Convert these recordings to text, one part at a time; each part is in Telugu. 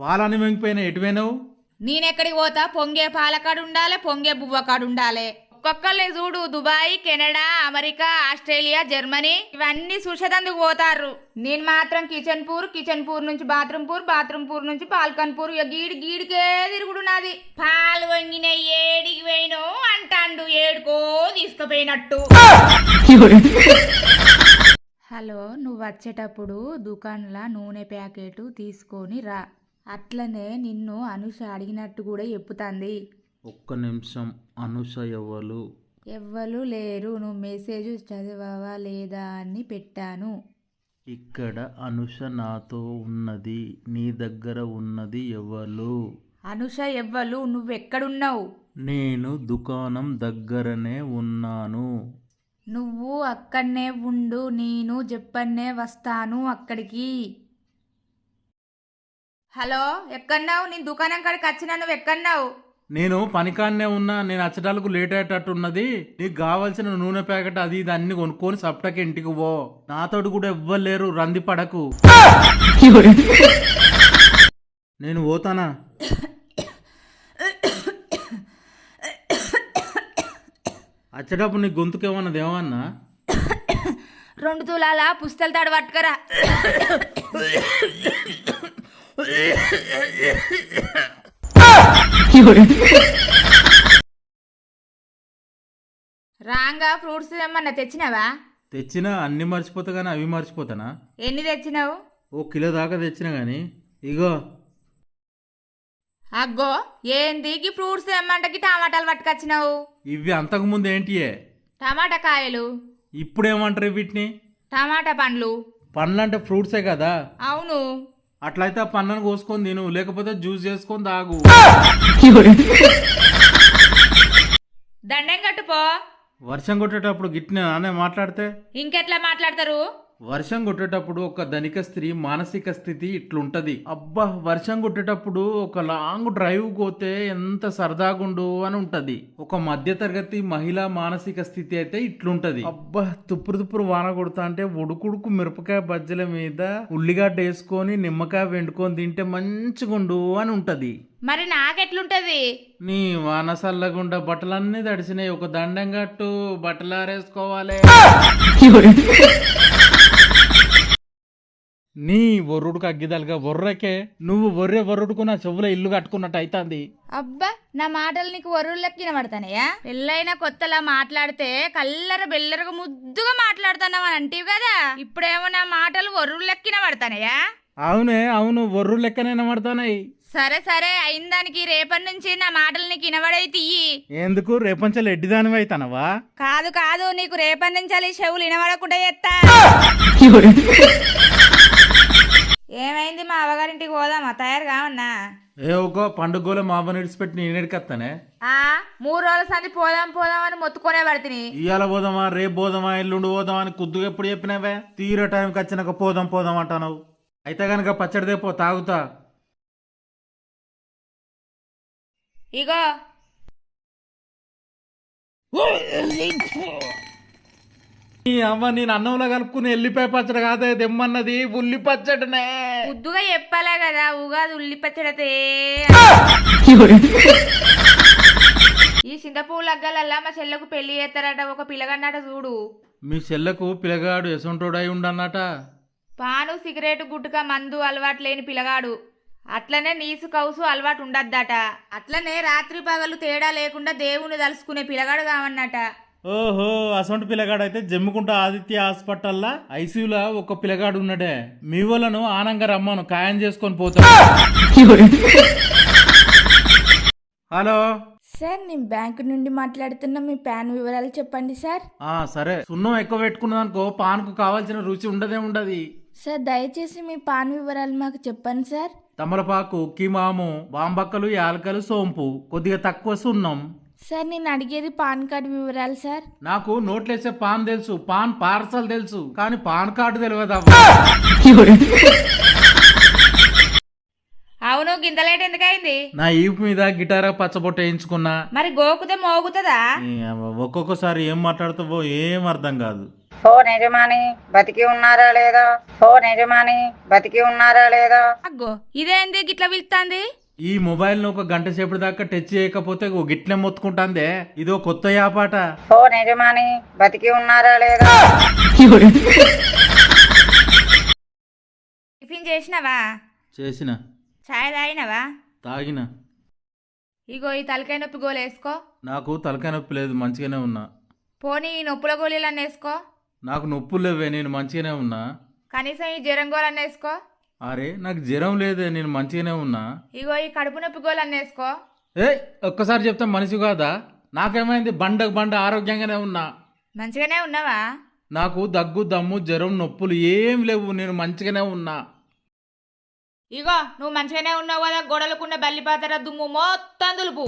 పాలని వెంగిపోయినా ఎటువైనావు? నేనెక్కడికి పోతా? పొంగే పాలకాడు ఉండాలి పొంగే బువ్వకాడు ఉండాలి ఒక్కొక్కరిని చూడు Dubai Canada America Australia Germany ఇవన్నీ చూసేదందుకు పోతారు నేను మాత్రం కిచెన్ పూర్ కిచెన్ పూర్ నుంచి బాత్రూమ్ పూర్ బాత్రూమ్ పూర్ నుంచి పాల్కన్ పూర్ ఇక గీడి గీడికే తిరుగుడు నాది. పాలు వంగిన ఏడికి పోయినో అంటాండు ఏడుకో తీసుకుపోయినట్టు. హలో నువ్వు వచ్చేటప్పుడు దుకాణంలో నూనె ప్యాకెట్ తీసుకొని రా. అట్లనే నిన్ను అనుష అడిగినట్టు కూడా చెప్పుతాంది. ఒక్క నిమిషం అనుష ఎవ్వలు ఎవ్వరు లేరు. నువ్వు మెసేజ్ చదివావా లేదా అని పెట్టాను. ఇక్కడ అనుష నాతో ఉన్నది నీ దగ్గర ఉన్నది ఎవరు? అనుష ఎవ్వరు? నువ్వెక్కడున్నావు? నేను దుకాణం దగ్గరనే ఉన్నాను. నువ్వు అక్కడనే ఉండు నేను చెప్పన్నే వస్తాను అక్కడికి. హలో ఎక్కడున్నావు? నేను దుకాణం కాడికి వచ్చినా నువ్వు ఎక్కడున్నావు? నేను పనికాన్నే ఉన్నా నేను అచ్చటాలకు లేట్ అయ్యేటట్టు ఉన్నది. నీకు కావాల్సిన నూనె ప్యాకెట్ అది ఇది అన్ని కొనుక్కొని సప్టకి ఇంటికి పో. నాతోటి కూడా ఎవ్వలేరు రంది పడకు. నేను పోతానా? వచ్చేటప్పుడు నీ గొంతుకేమన్నది ఏమన్నా రెండు తులాల పుస్తల తాడు పట్టుకరా. రాంగా ఫ్రూట్స్ ఏమన్నా తెచ్చినావా? తెచ్చినా అన్ని మర్చిపోతా కానీ అవి మర్చిపోతానా? ఎన్ని తెచ్చినావు? ఓ కిలో దాకా తెచ్చినా కానీ ఇగో. అగ్గో ఏంది? ఫ్రూట్స్ ఏమంటకి టమాటాలు పట్టుకొచ్చినావు? ఇవి అంతకుముందు ఏంటియే? టమాటా కాయలు. ఇప్పుడేమంటారు వీటిని? టమాటా పండ్లు. పండ్లు అంటే ఫ్రూట్సే కదా? అవును. అట్లయితే ఆ పళ్ళను కోసుకొని తిను లేకపోతే జ్యూస్ చేసుకొని తాగు. దండం కట్టుపో వర్షం కొట్టేటప్పుడు గిట్టిన నానే మాట్లాడితే? ఇంకెట్లా మాట్లాడతారు? వర్షం కొట్టేటప్పుడు ఒక ధనిక స్త్రీ మానసిక స్థితి ఇట్లుంటది. అబ్బా వర్షం కొట్టేటప్పుడు ఒక లాంగ్ డ్రైవ్ పోతే ఎంత సరదాగుండు అని ఉంటది. ఒక మధ్య తరగతి మహిళా మానసిక స్థితి అయితే ఇట్లుంటది. అబ్బా తుప్పురు తుప్పురు వాన కొడతా అంటే ఉడుకుడుకు మిరపకాయ బజ్జల మీద ఉల్లిగడ్డ వేసుకొని నిమ్మకాయ వెండుకొని తింటే మంచిగుండు అని ఉంటది. మరి నాకెట్లుంటది? నీ వాన సల్లగుండా బట్టలన్నీ తడిసినాయి. ఒక దండం కట్టు బట్టలు ఆరేసుకోవాలి. నీ ఒర్రుడుకు అగ్గిదలుగా ఒర్రకే నువ్వు ఒర్రె ఒర్రుడుకు నా చెవుల ఇల్లు కట్టుకున్నట్టు అయితాంది. అబ్బా నా మాటలు నీకు వరువులకి వినబడతానయా పెళ్ళైన కొత్తలా మాట్లాడితే కల్లర బెల్లరగా ముద్దుగా మాట్లాడుతున్నావు అని అంటివి కదా? ఇప్పుడేమో నా మాటలు వరువులకి వినబడతానయా అవునే అవును ఒర్రు లెక్కనే నమడతానాయి సరే సరే అయిన దానికి రేపటి నుంచి నా మాటలు నీకు వినబడే తీయి. ఎందుకు? రేపంచలు ఎడ్డిదానివి అయితానవా? కాదు కాదు నీకు రేపటి నుంచి చెవులు వినబడకుండా చేస్తా. ఏమైంది మా అవ్వగారింటికి పోదామా? తయారు కావన్నా? ఏ ఒక పండుగలో మా అవ్వని ఇడిచిపెట్టి నేను ఎడికత్తానే ఆ మూడు రోజుల సంది పోదాం పోదాం అని మొత్తుకొనే పడితిని ఇవాళ పోదామా రేపు పోదామా ఎల్లుండి పోదామా అని కుద్దుగా ఎప్పుడు చెప్పినావే? తీర టైంకి వచ్చినాక పోదాం పోదాం అంటావు అయితే కనుక పచ్చడి తెపో తాగుతా. ఇగో. ఈ అమ్మ నేను అన్నంలో కలుపుకుని ఎల్లిపాయ పచ్చడి కాదే దెమ్మన్నది ఉల్లి పచ్చడినే. ముద్దుగా చెప్పాలా కదా ఉగాది ఉల్లి పచ్చడతే ఈ చింతపూ లగ్గలల్లా మా చెల్లెకు పెళ్ళి చేస్తారట ఒక పిల్లగన్నట చూడు. మీ చెల్లకు పిల్లగాడు ఎసొంటోడై ఉండన్నట. పాను సిగరెట్ గుట్టుక మందు అలవాటు లేని పిల్లగాడు. అట్లనే నీసు కౌసు అలవాటు ఉండద్దట. అట్లనే రాత్రి పగలు తేడా లేకుండా దేవుని తలుసుకునే పిల్లగాడు కావన్నట. ఓహో అసొంటి పిల్లగాడు అయితే జమ్ముకుంట ఆదిత్య హాస్పిటల్లా? ఐసీయూలో ఒక పిల్లగాడు ఉన్నాడే మీ వాళ్ళను ఆనంగా రమ్మను ఖాయం చేసుకొని పోతా. హలో. సార్ నేను బ్యాంకు నుండి మాట్లాడుతున్న మీ ప్యాన్ వివరాలు చెప్పండి సార్. ఆ సరే. సున్నం ఎక్కువ పెట్టుకున్నదనుకో పాన్కు కావాల్సిన రుచి ఉండదే ఉండదు. సార్ దయచేసి మీ పాన్ వివరాలు మాకు చెప్పండి సార్. తమలపాకు కిమాము వాంబక్కలు యాలకలు సోంపు కొద్దిగా తక్కువ సున్నం. సార్ నేను అడిగేది పాన్ కార్డు వివరాలు సార్. నాకు నోట్లేసే పాన్ తెలుసు పాన్ పార్సల్ తెలుసు కానీ పాన్ కార్డు తెలియదు అవును గింతలేట్ ఎందుకైంది నా ఈపు మీద గిటారా పచ్చబొట్ట వేయించుకున్నా. మరి గోకుతే మోగుతుందా? ఒక్కొక్కసారి ఏం మాట్లాడుతావో ఏం అర్థం కాదు. ఫోన్ యజమాని బతికి ఉన్నారా లేదా? ఫోన్ యజమాని బతికి ఉన్నారా లేదా? అగ్గో ఇదేంది గిట్ల పిలుస్తాంది ఈ మొబైల్ను ఒక గంట సేపటి దాకా టచ్ చేయకపోతే ఓ గిట్లే మొత్తుకుంటాందే. ఇదో కొత్త యాపాట. ఫోన్ యజమాని బతికి ఉన్నారా లేదా? టిఫిన్ చేసినావా? చేసిన. చాయ్ తాగినవా? తాగిన. ఇగో ఈ తలకాయ నొప్పి గోలు వేసుకో. నాకు తలకాయ నొప్పి లేదు మంచిగానే ఉన్నా. పోనీ ఈ నొప్పుల గోళీలన్నీ వేసుకో. నాకు నొప్పులు లేవే నేను మంచిగానే ఉన్నా. కనీసం ఈ జ్వరం గోళన్నీ వేసుకో. అరే నాకు జ్వరం లేదే నేను మంచిగానే ఉన్నా. ఇగో ఈ కడుపు నొప్పి గోళన్నీ వేసుకో. ఏ ఒక్కసారి చెప్తా మనిషి కాదా? నాకేమైంది? బండకు బండ ఆరోగ్యంగానే ఉన్నా. మంచిగానే ఉన్నావా? నాకు దగ్గు దమ్ము జ్వరం నొప్పులు ఏం లేవు నేను మంచిగానే ఉన్నా. ఇగో నువ్వు మంచిగానే ఉన్నావు కదా గొడవలకున్న బల్లిపాతర దుమ్ము మొత్తం దులుపు.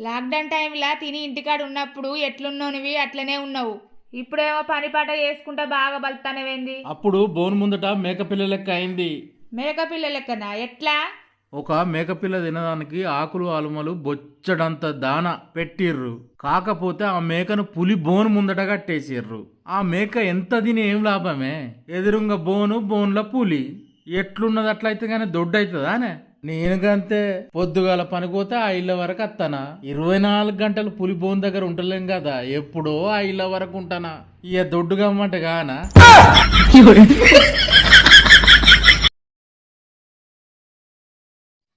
లాక్డౌన్ టైంలా తిని ఇంటికాడ ఉన్నప్పుడు ఎట్లున్నోనివి అట్లనే ఉన్నావు. ఇప్పుడేమో పని పాట చేసుకుంటా బాగా బలుతానవేంది? అప్పుడు బోన్ ముందట మేకపిల్ల లెక్క అయింది. మేకపిల్ల లెక్కన? ఎట్లా? ఒక మేకపిల్ల తినడానికి ఆకులు అలుమలు బొచ్చడంత దాన పెట్టిర్రు. కాకపోతే ఆ మేకను పులి బోను ముందట కట్టేసిర్రు. ఆ మేక ఎంత తిని ఏం లాభమే? ఎదురుంగ బోను బోన్ల పులి. ఎట్లున్నది అట్లయితే గానీ దొడ్డైతుందానే నేను గంతే పొద్దుగాల పనిపోతే ఆ ఇళ్ళ వరకు వస్తానా ఇరవై నాలుగు గంటలు పులిబోన్ దగ్గర ఉండలేం కదా ఎప్పుడో ఆ ఇళ్ళ వరకు ఉంటానా? ఇక దొడ్డు అమ్మంటే గానా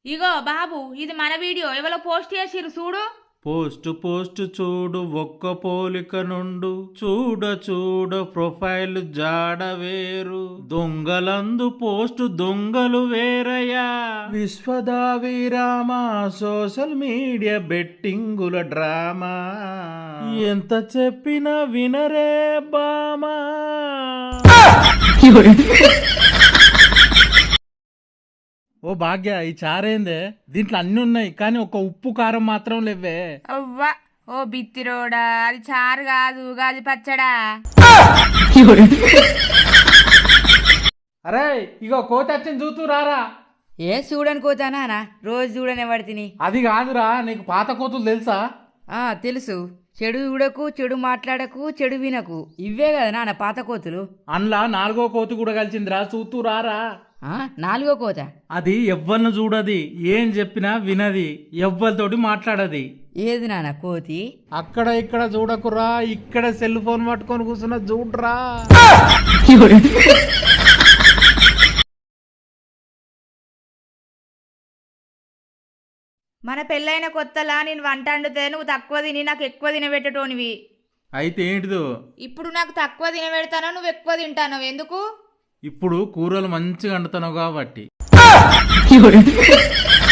ఇగో బాబు ఇది మన వీడియో. ఎవరో పోస్ట్ చేసిరు చూడు. పోస్ట్ పోస్ట్ చూడు ఒక్క పోలిక నుండు. చూడ చూడ ప్రొఫైల్ జాడ వేరు. దొంగలందు పోస్ట్ దొంగలు వేరయ్యా. విశ్వదావిరామా సోషల్ మీడియా బెట్టింగుల డ్రామా. ఎంత చెప్పినా వినరే బామా. ఓ భాగ్య ఈ చారేందే? దీంట్లో అన్ని ఉన్నాయి కానీ ఒక ఉప్పు కారం మాత్రం లేవే అవ్వా ఓ బిత్తిరోడా అది చారు కాదు గాది పచ్చడా. అరే ఇగో కోత వచ్చింది చూతూ రారా. ఏ చూడనుకోతానా రోజు చూడనే పడితిని అది కాదురా నీకు పాత కోతులు తెలుసా? ఆ తెలుసు. చెడు చూడకు చెడు మాట్లాడకు చెడు వినకు. ఇవే కదా నాన్న పాత కోతులు? అందులో నాలుగో కోతి కూడా కలిసిందిరా చూతూ రారా. నాలుగో కోత. అది ఎవ్వరిని చూడది ఏం చెప్పినా వినది ఎవ్వరితోటి మాట్లాడది. ఏది నాన్న కోతి? అక్కడ ఇక్కడ చూడకురా ఇక్కడ సెల్ ఫోన్ పట్టుకొని కూర్చున్న చూడరా. మన పెళ్ళైన కొత్తలా నేను వంట వండితే నువ్వు తక్కువ తిని నాకు ఎక్కువ తినబెట్టటోనివి. అయితే ఏంటిదో? ఇప్పుడు నాకు తక్కువ తినబెడతానో నువ్వు ఎక్కువ తింటానో ఎందుకు? ఇప్పుడు కూరలు మంచిగా అండుతున్నావు కాబట్టి.